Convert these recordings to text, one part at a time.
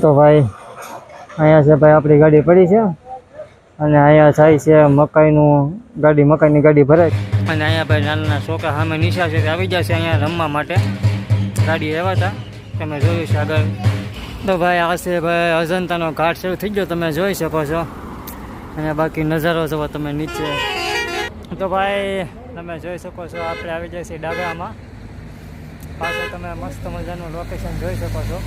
તો ભાઈ, અહીંયા છે ભાઈ આપણી ગાડી પડી છે અને અહીંયા થાય છે મકાઈનું ગાડી, મકાઈની ગાડી ભરાય. અને અહીંયા ભાઈ નાના છોકરા સામે નિશા છે, આવી જશે અહીંયા રમવા માટે. ગાડી રહેવા હતા, તમે જોયું છે આગળ. તો ભાઈ આ છે ભાઈ અજંતાનો ઘાટ શરૂ થઈ ગયો, તમે જોઈ શકો છો. અને બાકી નજારો જોવો તમે નીચે. તો ભાઈ, તમે જોઈ શકો છો, આપણે આવી જાય છે ડાગામાં પાછળ તમે મસ્ત મજાનું લોકેશન જોઈ શકો છો.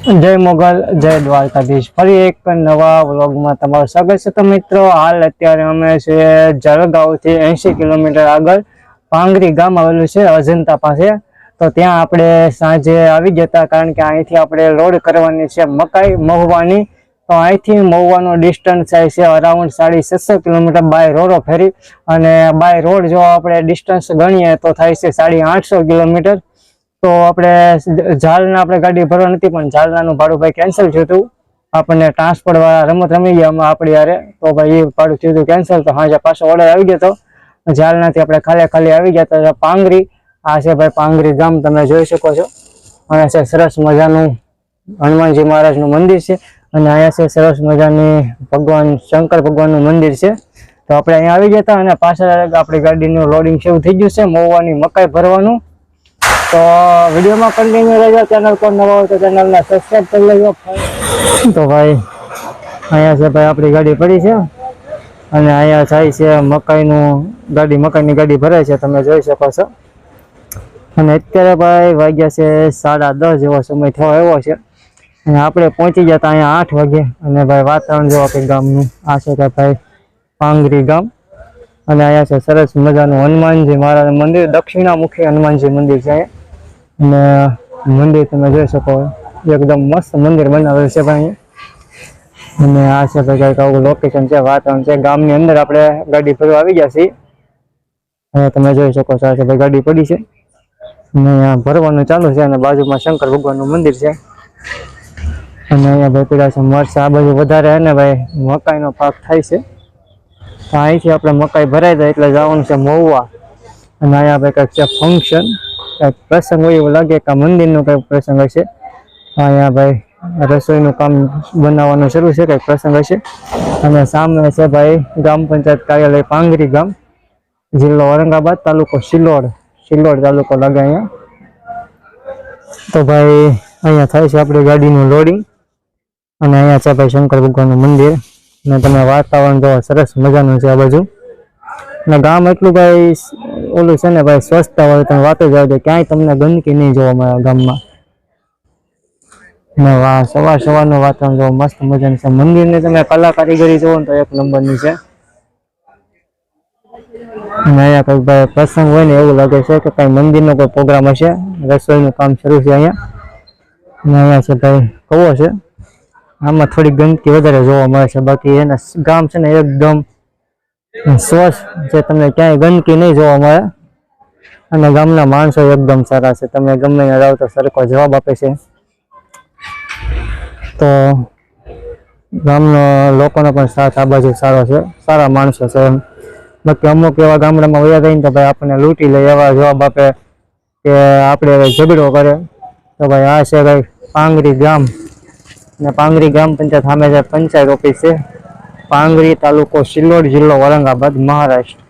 જય મોગલ, જય દ્વારકાધીશ. ફરી એક નવા વ્લોગમાં તમારું સ્વાગત છે તો મિત્રો, હાલ અત્યારે અમે છે જળગાંવથી એંશી કિલોમીટર આગળ પાંગરી ગામ આવેલું છે, અજંતા પાસે. તો ત્યાં આપણે સાંજે આવી જતા, કારણ કે અહીંથી આપણે લોડ કરવાની છે મકાઈ મહુવાની. તો અહીંથી મહુવાનો ડિસ્ટન્સ થાય છે અરાઉન્ડ સાડી છસો કિલોમીટર બાય રોડો ફેરી. અને બાય રોડ જો આપણે ડિસ્ટન્સ ગણીએ તો થાય છે સાડી આઠસો કિલોમીટર. તો આપણે ઝાલના આપણે ગાડી ભરવા નથી પણ ઝાલનાનું ભાડું ભાઈ કેન્સલ થયું હતું. આપણને ટ્રાન્સફર વાળા રમત રમી ગયા આપણી યારે તો ભાઈ એ ભાડું થયું હતું કેન્સલ તો હાજર પાછો ઓર્ડર આવી ગયો હતો ઝાલનાથી આપણે ખાલી ખાલી આવી ગયા હતા, પાંગરી. આ છે ભાઈ પાંગરી ગામ, તમે જોઈ શકો છો. અને છે સરસ મજાનું હનુમાનજી મહારાજનું મંદિર છે. અને અહીંયા છે સરસ મજાની ભગવાન, શંકર ભગવાનનું મંદિર છે. તો આપણે અહીંયા આવી ગયા હતા અને પાછળ આપણી ગાડીનું લોડિંગ શરૂ થઈ ગયું છે. મોવાની મકાઈ ભરવાનું. તો વિડીયોમાં કન્ટિન્યુ રહેજો. ચેનલ પર નવો હોય તો ચેનલને સબસ્ક્રાઈબ કરી લેજો. તો ભાઈ, અહીંયા છે ભાઈ આપણી ગાડી પડી છે. અને અહીંયા થાય છે મકાઈનું ગાડી, મકાઈની ગાડી ભરાય છે. તમે જોઈ શકો છો. અને અત્યારે ભાઈ વાગ્યા છે સાડા દસ જેવો સમય થયો એવો છે. અને આપણે પહોંચી ગયા હતા અહીંયા આઠ વાગે. અને ભાઈ વાતાવરણ જો આપણે ગામનું. આ છે કે ભાઈ પાંગરી ગામ. અને અહીંયા છે સરસ મજાનું હનુમાનજી મહારાજ મંદિર. દક્ષિણામુખી હનુમાનજી મંદિર છે અહીંયા. અને મંદિર તમે જોઈ શકો એકદમ મસ્ત મંદિર બનાવેલું છે ભાઈ અને આ છે ભાઈ કંઈક લોકેશન છે, વાતાવરણ છે. ગામની અંદર આપણે ગાડી ફરવા આવી ગયા છીએ. અને તમે જોઈ શકો છો ભાઈ ગાડી પડી છે. અને અહીંયા ભરવાનું ચાલુ છે અને બાજુમાં શંકર ભગવાનનું મંદિર છે. અને અહીંયા ભાઈ પેલા છે, મરચા, આ બાજુ વધારે ને ભાઈ, મકાઈનો પાક થાય છે. તો અહીંથી આપણે મકાઈ ભરાઈ જાય એટલે જવાનું છે મહુવા. અને અહીંયા ભાઈ કંઈક છે ફંક્શન કંઈક પ્રસંગ હોય એવું લાગે કે મંદિરનો કંઈક પ્રસંગ હશે? અહીંયા ભાઈ, રસોઈનું કામ બનાવવાનું શરૂ છે કંઈક પ્રસંગ હશે? અને સામે છે ભાઈ, ગ્રામ પંચાયત કાર્યાલય પાંગરી ગામ, જિલ્લો ઔરંગાબાદ, તાલુકો શિલોડ શિલોડ તાલુકો લાગે અહીંયા. તો ભાઈ, અહીંયા થાય છે આપણી ગાડીનું લોડિંગ. અને અહીંયા છે ભાઈ શંકર ભગવાનનું મંદિર. અને તમે વાતાવરણ જોવો, સરસ મજાનું છે આ બાજુ. અને ગામ એટલું ભાઈ ઓલું છે ને ભાઈ, સ્વચ્છતા વાળું તમે વાતો જાવ ક્યાંય તમને ગંદકી નહીં જોવા મળે ગામમાં. ને સવાર સવારનું વાતાવરણ જોવો, મસ્ત મજાનું છે. મંદિરની તમે કલા કારીગરી જોવો ને તો એક નંબરની છે. પ્રસંગ હોય ને એવું લાગે છે કે કઈ મંદિરનો કોઈ પ્રોગ્રામ હશે, રસોઈનું કામ શરૂ છે અહીંયા. અને અહીંયા છે ભાઈ, કવો છે? આમાં થોડી ગંદકી વધારે જોવા મળે છે. બાકી એના ગામ છે ને એકદમ સ્વચ્છ જે તમને ક્યાંય ગંદકી નહીં જોવા મળે. અને ગામના માણસો એકદમ સારા છે. તમે ગમે ત્યાં તો સરખો જવાબ આપે છે. તો ગામનો લોકોનો પણ સાથ આ બાજુ સારો છે. સારા માણસો છે એમ. બાકી અમુક એવા ગામડામાં વયા જઈને તો ભાઈ આપણને લૂંટી લે, એવા જવાબ આપે કે આપણે હવે ઝઘડો કરે. તો ભાઈ આ છે ભાઈ પાંગરી ગામ. ને પાંગરી ગ્રામ પંચાયત સામે છે પંચાયત ઓફિસ છે પાંગરી તાલુકો સિલ્લોડ જિલ્લો ઔરંગાબાદ મહારાષ્ટ્ર.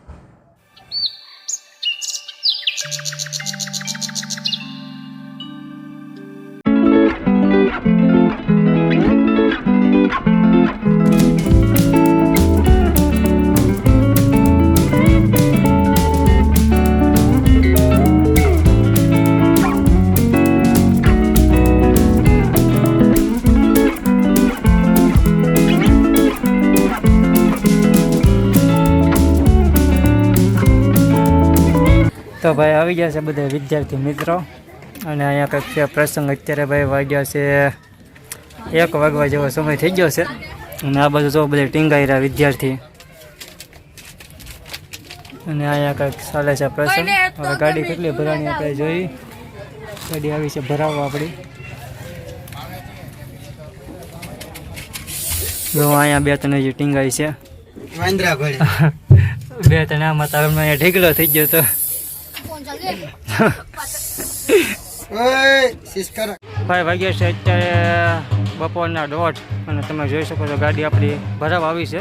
તો ભાઈ આવી ગયા છે બધા વિદ્યાર્થી મિત્રો. અને અહીંયા કંઈક છે પ્રસંગ અત્યારે ભાઈ વાગ્યા છે એક વાગવા જેવો સમય થઈ ગયો છે. અને આ બાજુ જો બધા ટીંગાઈ રહ્યા વિદ્યાર્થી. અને અહીંયા કંઈક ચાલે છે પ્રસંગ. હવે ગાડી કેટલી ભરાણી આપણે જોઈ. ગાડી આવી છે ભરાવવા આપણી. જો અહીંયા બે ત્રણ હજી ટીંગાઈ છે. વાંદરા બે ત્રણ આમાં તારો અહીંયા ઢીકલો થઈ ગયો તો. ભાઈ, વાગ્યા છે અત્યારે બપોરના દોઢ અને તમે જોઈ શકો છો ગાડી આપણી ભરાવા આવી છે.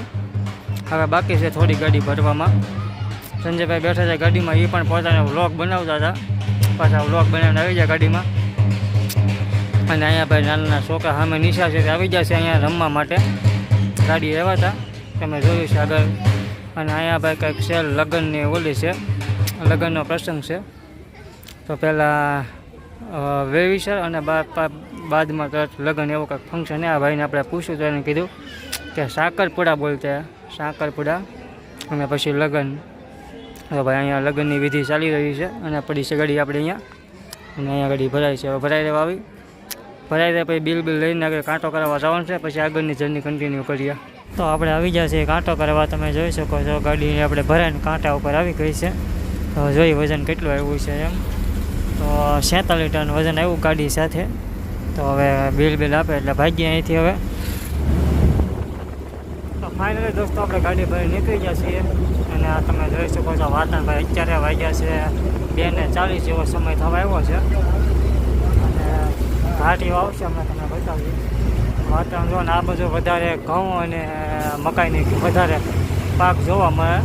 હવે બાકી છે થોડી ગાડી ભરવામાં. સંજયભાઈ બેઠા છે ગાડીમાં એ પણ પોતાનો વ્લોગ બનાવતા હતા. પાછા વ્લોગ બનાવીને આવી જાય ગાડીમાં. અને અહીંયા ભાઈ નાના નાના છોકરા સામે નિશા છે આવી જશે અહીંયા રમવા માટે. ગાડી રહેવા હતા. તમે જોયું છે આગળ. અને અહીંયા ભાઈ કંઈક છે, લગ્નની ઓલી છે. લગ્નનો પ્રસંગ છે. તો પહેલાં વેવિસર અને બાદમાં તરત લગ્ન એવું કંઈક ફંક્શન આ ભાઈને આપણે પૂછ્યું તો એને કીધું કે સાકરપુડા બોલતા. સાકરપુડા અને પછી લગ્ન. તો ભાઈ અહીંયા લગ્નની વિધિ ચાલી રહી છે અને પડી છે ગાડી આપણે અહીંયા. અને અહીંયા ગાડી ભરાય છે. હવે ભરાઈ રહેવા આવી. ભરાઈ રહે પછી બિલ બિલ લઈને આગળ કાંટો કરાવવા જવાનું છે. પછી આગળની જર્ની કન્ટિન્યુ કરીએ. તો આપણે આવી ગયા છીએ કાંટો કરવા. તમે જોઈ શકો છો ગાડી આપણે ભરાઈને કાંટા ઉપર આવી ગઈ છે. તો જોઈ વજન કેટલું આવ્યું છે એમ? તો સેતાલીસ ટન વજન આવ્યું ગાડી સાથે. તો હવે બિલ બિલ આપે એટલે ભાગીએ અહીંથી હવે. તો ફાઇનલી દોસ્તો આપણે ગાડી ભરી નીકળી ગયા છીએ. અને આ તમે જોઈ શકો છો વાતાવરણભાઈ અત્યારે વાગ્યા છે બે ને ચાલીસ જેવો સમય થવા આવ્યો છે. અને ઘાટીઓ આવશે હમણાં તમને બતાવીએ. વાતાવરણ જો ને આ બધું વધારે ઘઉં અને મકાઈની વધારે પાક જોવા મળે.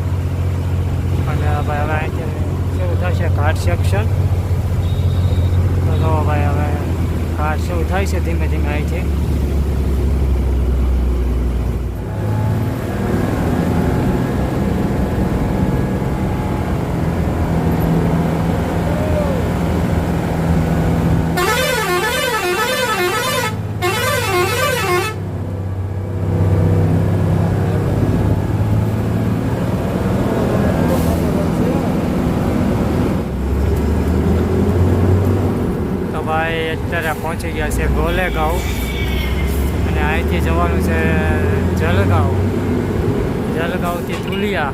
અને ભાઈ, હવે અહીંથી શરૂ થશે ઘાટ સેક્શન તો ભાઈ હવે ઘાટ શું થાય છે ધીમે ધીમે અહીંથી તો ભાઈ અત્યારે પહોંચી ગયા છે ગોલેગાંવ. અને અહીંથી જવાનું છે જલગાંવ. જલગાંવથી ધુલિયા.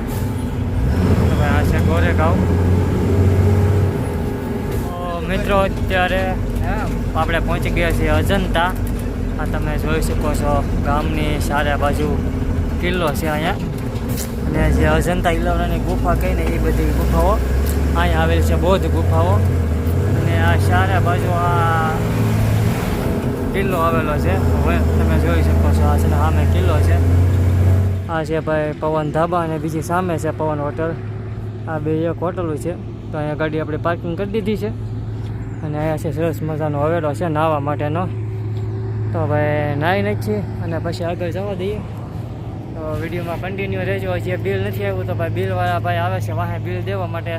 તો આ છે ગોરેગાંવ. મિત્રો, અત્યારે આપણે પહોંચી ગયા છીએ અજંતા. આ તમે જોઈ શકો છો, ગામની સારા બાજુ કિલ્લો છે અહીંયા. અને જે અજંતા ઇલોરાની ગુફા કહીને એ બધી ગુફાઓ, અહીંયા આવેલી છે બૌદ્ધ ગુફાઓ. અને આ સારા બાજુ આ કિલ્લો આવેલો છે. હવે તમે જોઈ શકો છો આ છે ને સામે કિલ્લો છે. આ છે ભાઈ પવન ધાબા અને બીજી સામે છે પવન હોટલ. આ બે એક હોટલો છે. તો અહીંયા ગાડી આપણે પાર્કિંગ કરી દીધી છે. અને અહીંયા છે સરસ મજાનો હવેલો છે નાહવા માટેનો. તો ભાઈ નાહી નાખીએ અને પછી આગળ જવા દઈએ. તો વિડીયોમાં કન્ટિન્યુ રહેજો. જે બિલ નથી આવ્યું તો ભાઈ બિલવાળા ભાઈ આવે છે, વાહે બિલ દેવા માટે.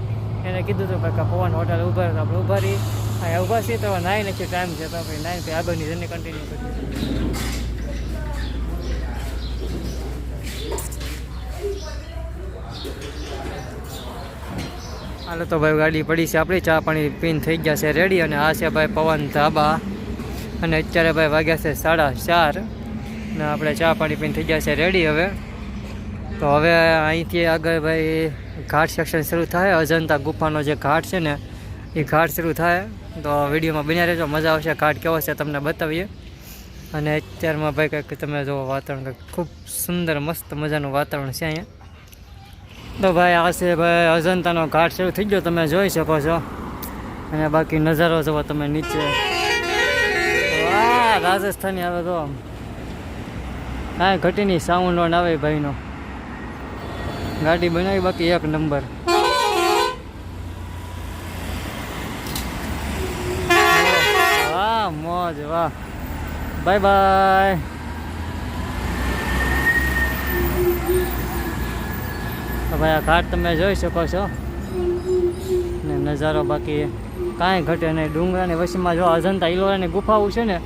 એને કીધું હતું ભાઈ કે પવન હોટલ ઊભા આપણે ઊભા રહી અહીંયા ઊભા છીએ તો નાઈ નથી ટાઈમ છે, તો ભાઈ નાઈ પછી આગળની જર્ની કન્ટિન્યુ કરીએ. હાલો તો ભાઈ, ગાડી પડી છે આપણી, ચા પાણી પીન થઈ ગયા છે રેડી અને આ છે ભાઈ પવન ધાબા. અને અત્યારે ભાઈ વાગ્યા છે સાડા ચાર ને આપણે ચા પાણી પીન થઈ ગયા છે રેડી હવે. તો હવે અહીંથી આગળ ભાઈ ઘાટ સેક્શન શરૂ થાય, અજંતા ગુફાનો જે ઘાટ છે ને, એ ઘાટ શરૂ થાય. તો વિડીયોમાં બન્યા રહેજો. મજા આવશે. ઘાટ કેવો છે તમને બતાવીએ. અને અત્યારમાં ભાઈ કંઈક તમે જુઓ, વાતાવરણ કંઈક ખૂબ સુંદર, મસ્ત મજાનું વાતાવરણ છે અહીંયા. તો ભાઈ આ છે ભાઈ અજંતાનો ઘાટ શરૂ થઈ ગયો. તમે જોઈ શકો છો. અને બાકી નજારો જુઓ તમે નીચે. વાહ, રાજસ્થાની આવે તો કાંઈ ઘટીની સાઉન્ડ આવે ભાઈનો. ગાડી બનાવી બાકી એક નંબર. વાહ મોજ વાહ. Bye bye. ભાઈ આ ઘાટ તમે જોઈ શકો છો. ને નજારો બાકી કાંઈ ઘટે નહીં. ડુંગરાની વસીમાં જો અજંતા ઇલોરાની ગુફાઓ છે ને,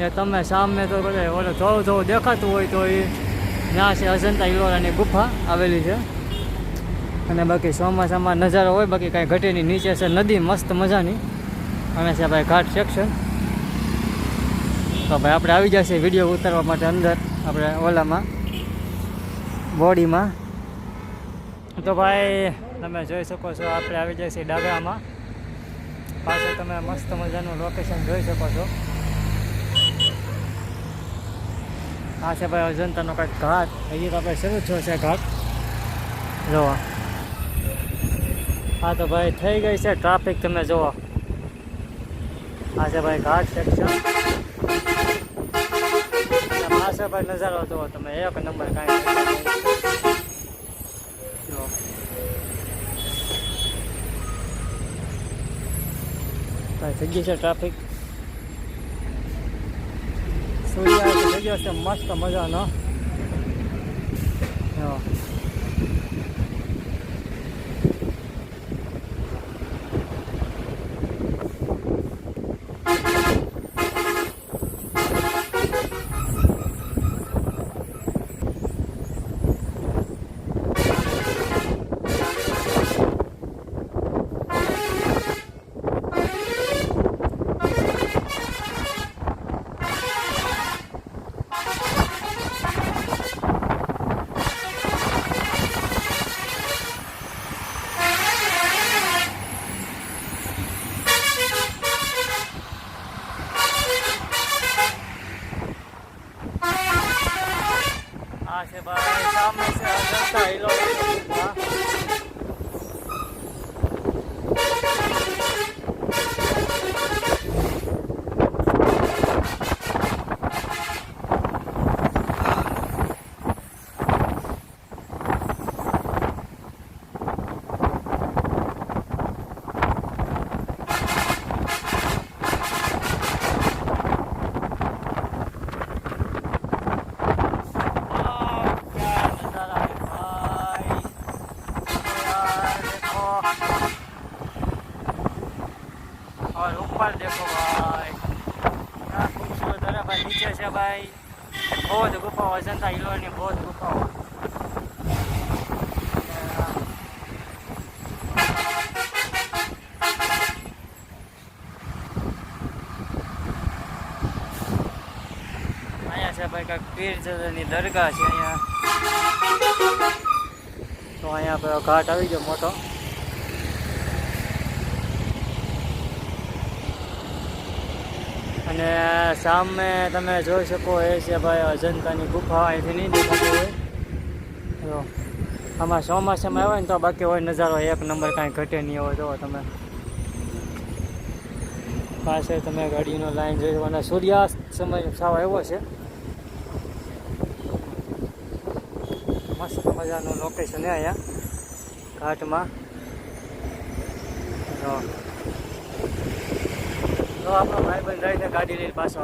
એ તમે સામે તો બધા ઓલો થોડું થોડું દેખાતું હોય તો એ ત્યાં છે અજંતા ઇલોરાની ગુફા આવેલી છે. અને બાકી ચોમાસામાં નજારો હોય, બાકી કાંઈ ઘટે નહીં. નીચે છે નદી, મસ્ત મજાની. અને છે ભાઈ ઘાટ સેક્શન તો ભાઈ આપણે આવી જશે વીડિયો ઉતારવા માટે અંદર, આપણે ઓલામાં, બોડીમાં. તો ભાઈ, તમે જોઈ શકો છો, આપણે આવી જાય ડાબામાં. પાછળ તમે મસ્ત મજાનું લોકેશન જોઈ શકો છો. આ છે ભાઈ અજંતાનો કાંઈક ઘાટ. હજી તો આપણે શરૂ થયો છે ઘાટ. જોવા હા તો ભાઈ થઈ ગઈ છે ટ્રાફિક તમે જુઓ. આ છે ભાઈ ઘાટ સેક્શન ભાઈ નજારો જોવો તમે. એક નંબર કાંઈ થઈ ગઈ છે ટ્રાફિક સૂર્યાસ્ત થઈ ગયો છે મસ્ત મજાનો. જો. sabay oh dugo pa ako dyan tayo lang yung boat dugo pa ako Kak, pilih jalan ini dari kasihnya. Soalnya, kalau kata, "Wih, jemur dong!" અને સામે તમે જોઈ શકો એ છે ભાઈ અજંતાની ગુફા, અહીંથી નહીં દેખાતી હોય. જો, આમાં ચોમાસામાં આવે ને તો બાકી હોય નજારો એક નંબર કાંઈ ઘટે નહીં હોય, જો તમે. પાસે તમે ગાડીનો લાઈન જોઈ અને સૂર્યાસ્ત સમય સાવ એવો છે. મસ્ત મજાનું લોકેશન છે અહીંયા, ઘાટમાં. તો આપણો ભાઈ બંધ રહીને ગાડી લઈને પાછો.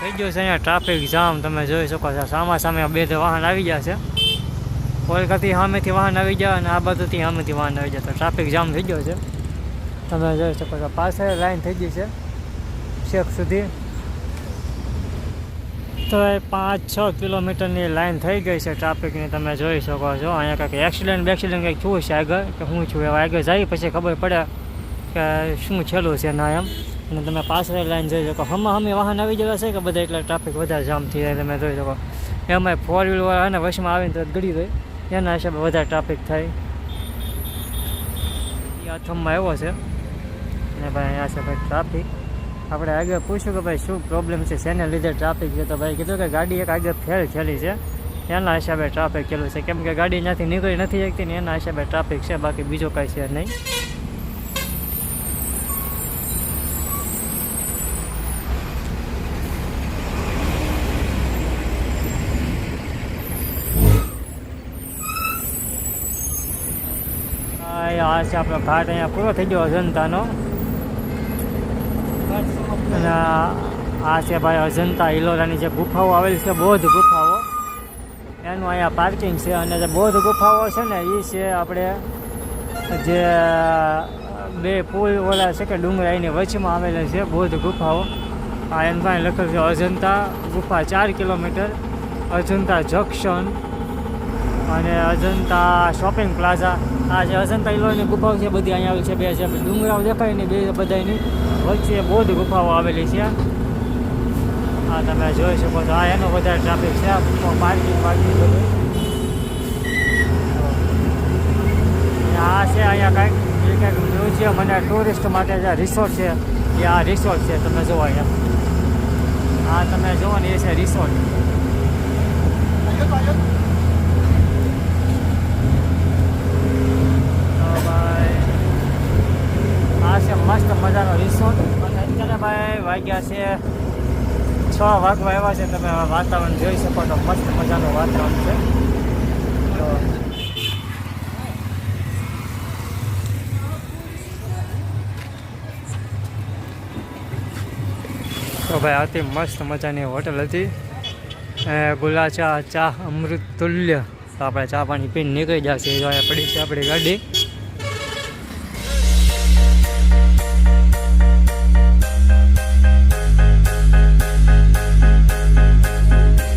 થઈ ગયો છે અહીંયા ટ્રાફિક જામ, તમે જોઈ શકો છો. સામા સામે બે તો વાહન આવી ગયા છે. કોલકાતી સામેથી વાહન આવી ગયા અને આ બાજુથી સામેથી વાહન આવી જાય તો ટ્રાફિક જામ થઈ ગયો છે. તમે જોઈ શકો છો, પાછળ લાઈન થઈ ગઈ છે. છેક સુધી તો પાંચ છ કિલોમીટરની લાઈન થઈ ગઈ છે ટ્રાફિકની, તમે જોઈ શકો છો. અહીંયા કંઈક એક્સિડન્ટ બેક્સિડન્ટ કંઈક થયું છે આગળ, કે હું છું એવા આગળ જાય, પછી ખબર પડે કે શું છેલ્લું છે ના એમ. અને તમે પાછળ લાઈન જોઈ શકો. હમણાં હમે વાહન આવી જવા છે કે બધા એટલે ટ્રાફિક વધારે જામ થઈ જાય તમે જોઈ શકો. એમાં ફોર વ્હીલ વાળા અને વચમાં આવીને તો ગળી ગઈ એના હિસાબે વધારે ટ્રાફિક થાય. એ અથમમાં એવો છે. અને ભાઈ અહીંયા છે ભાઈ ટ્રાફિક. આપણે આગળ પૂછ્યું કે ભાઈ શું પ્રોબ્લેમ છે શેને લીધે ટ્રાફિક છે? તો ભાઈ કીધું કે ગાડી એક આગળ ફેલ થયેલી છે. એના હિસાબે ટ્રાફિક થયેલું છે. કેમ કે ગાડી ત્યાંથી નીકળી નથી શકતી ને એના હિસાબે ટ્રાફિક છે. બાકી બીજો કાંઈ છે નહીં. આ છે આપણો ઘાટ. અહીંયા પૂરો થઈ ગયો અજંતાનો અને આ છે ભાઈ અજંતા ઇલોરાની જે ગુફાઓ આવેલી છે, બૌદ્ધ ગુફાઓ. એનું અહીંયા પાર્કિંગ છે અને જે બૌદ્ધ ગુફાઓ છે ને એ છે આપણે જે બે પુલ ઓલા છે કે ડુંગરાઈની વચમાં આવેલા છે, બૌદ્ધ ગુફાઓ. આ એમ ભાઈ લખેલું છે, અજંતા ગુફા ચાર કિલોમીટર, અજંતા જંકશન અને અજંતા શોપિંગ પ્લાઝા આ જે અજંતા ઇલોની ગુફાઓ છે, બધી અહીંયા આવેલી છે. બે છે ડુંગરાઓ દેખાય ને બે બધાની વચ્ચે બૌદ્ધ ગુફાઓ આવેલી છે. આ તમે જોઈ શકો છો. આ એનો વધારે ટ્રાફિક છે. પાર્કિંગ પાર્કિંગ બધું. આ છે અહીંયા કાંઈક, એ કાંઈક મ્યુઝિયમ અને ટુરિસ્ટ માટે જે રિસોર્ટ છે, એ આ રિસોર્ટ છે. તમે જુઓ અહીંયા. આ તમે જુઓ ને, એ છે રિસોર્ટ આ છે મસ્ત મજાનો રિસોર્ટ. અને અત્યારે ભાઈ વાગ્યા છે છ વાગવા એવા છે. તમે વાતાવરણ જોઈ શકો તો મસ્ત મજાનું વાતાવરણ છે. તો ભાઈ આથી મસ્ત મજાની હોટલ હતી. ગુલા ચા ચા અમૃત તુલ્ય. તો આપણે ચા પાણી પીને નીકળી જશે જો અહીંયા છે આપણી ગાડી.